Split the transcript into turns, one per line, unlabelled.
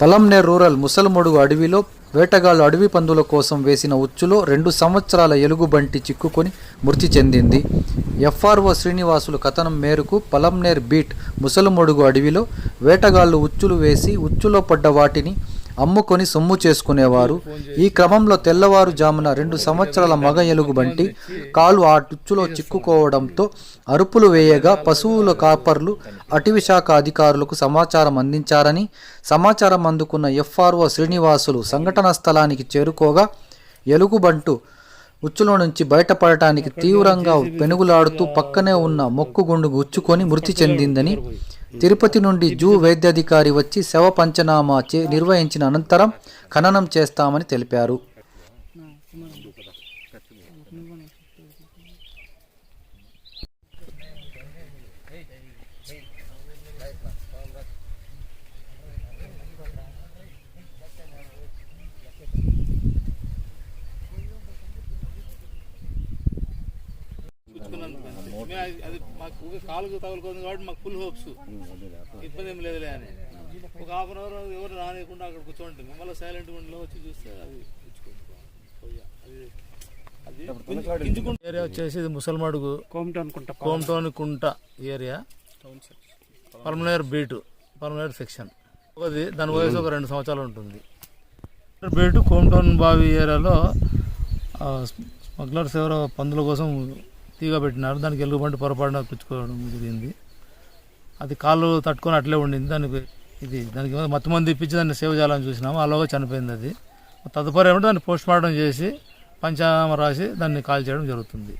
తలంనే rural ముసలమొడుగు అడవిలో వేటగాళ్ళు అడవి పందుల కోసం వేసిన ఉచ్చులో రెండు సంవత్సరాల ఎలుగుబంటి చిక్కుకొని మృతి చెందింది. ఎఫ్ఆర్ఓ శ్రీనివాసులు కథనం మేరకు పలంనేర్ బీట్ ముసలుమొడుగు అడవిలో వేటగాళ్ళు ఉచ్చులు వేసి ఉచ్చులో పడ్డ వాటిని అమ్ముకొని సొమ్ము చేసుకునేవారు. ఈ క్రమంలో తెల్లవారుజామున రెండు సంవత్సరాల మగ ఎలుగుబంటి కాలు ఆ టుచ్చులో చిక్కుకోవడంతో అరుపులు వేయగా పశువుల కాపర్లు అటవీ శాఖ అధికారులకు సమాచారం అందించారని సమాచారం అందుకున్న ఎఫ్ఆర్ఓ శ్రీనివాసులు సంఘటన స్థలానికి చేరుకోగా ఎలుగుబంటు ఉచ్చులో నుంచి బయటపడటానికి తీవ్రంగా పెనుగులాడుతూ పక్కనే ఉన్న మొక్కుగుండు గుచ్చుకొని మృతి చెందిందని తిరుపతి నుండి జూ వైద్యాధికారి వచ్చి శవ పంచనామా చే నిర్వహించిన అనంతరం ఖననం చేస్తామని తెలిపారు.
అది మాకు కాలుకు తగులుకుంది కాబట్టి మాకు ఫుల్ హోప్స్. ఇబ్బంది ఏం లేదులే అని. ఒక హాఫ్ అన్ అవర్ ఎవరు రానియకుండా అక్కడ కూర్చోంటుంది మళ్ళీ సైలెంట్ గుండెలో వచ్చి చూస్తే అది ఏరియా వచ్చేసి ఇది Musalmadugu. Komaton Kunta area. Palamaner beat Palamaner section. ఒకది దాని వయసు ఒక రెండు సంవత్సరాలు ఉంటుంది. బీటు కోమటోన్ బావి ఏరియాలో స్మగ్లర్స్ ఎవరో పందుల కోసం తీగ పెట్టినారు. దానికి ఎలుగుబంటి పొరపాటున పుచ్చుకోవడం జరిగింది. అది కాళ్ళు తట్టుకొని అట్లే ఉండింది. దానికి ఇది దానికి మత్తు మంది ఇప్పించి దాన్ని సేవ చేయాలని చూసినాము. అలాగే చనిపోయింది అది. తదుపరి ఏమంటే దాన్ని పోస్ట్ మార్టం చేసి పంచామ రాసి దాన్ని కాల్ చేయడం జరుగుతుంది.